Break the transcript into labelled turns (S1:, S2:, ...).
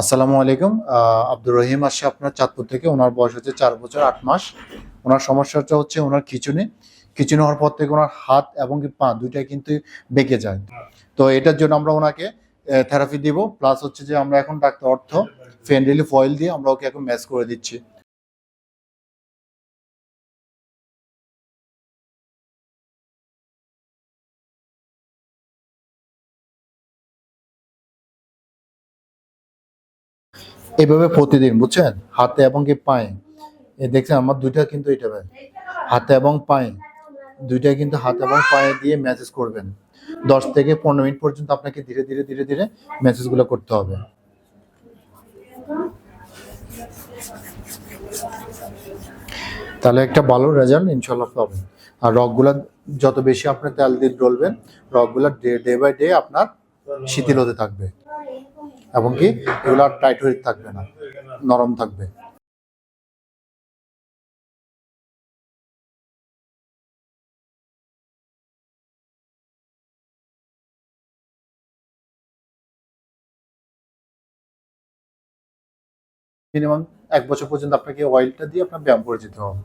S1: আসসালামু আলাইকুম। আব্দুর রহিম আসছে আপনার চাঁদপুর থেকে। ওনার বয়স হচ্ছে চার বছর, আট মাস। ওনার সমস্যাটা হচ্ছে ওনার খিচুনি। খিচুনি হওয়ার পর থেকে ওনার হাত এবং পা দুইটাই কিন্তু বেঁকে যায়। তো এটার জন্য আমরা ওনাকে থেরাপি দিব। প্লাস হচ্ছে যে আমরা এখন ডাক্তার অর্থ ফেন রিলিফ অয়েল দিয়ে আমরা ওকে এখন ম্যাচ করে দিচ্ছি। এইভাবে প্রতিদিন, বুঝছেন? হাতে এবং কি পায়ে। এ দেখছেন, আমার দুইটা কিন্তু এটা ভাই। হাতে এবং পায়ে। দুইটাই কিন্তু হাত এবং পায়ে দিয়ে ম্যাসেজ করবেন। দশ থেকে পনেরো মিনিট পর্যন্ত আপনাকে ধীরে ধীরে ধীরে ধীরে ম্যাসেজগুলো করতে হবে। তাহলে একটা ভালো রেজাল্ট ইনশাল্লাহ পাবেন। আর রকগুলা যত বেশি আপনি তেল দিয়ে ডলবেন রকগুলা ডে ডে বাই ডে আপনার শিথিল হতে থাকবে। এবং কি এগুলো আর টাইট হয়ে থাকবে না, নরম থাকবে। মিনিমাম এক বছর পর্যন্ত আপনাকে অয়েলটা দিয়ে আপনার ব্যায়াম করে যেতে হবে।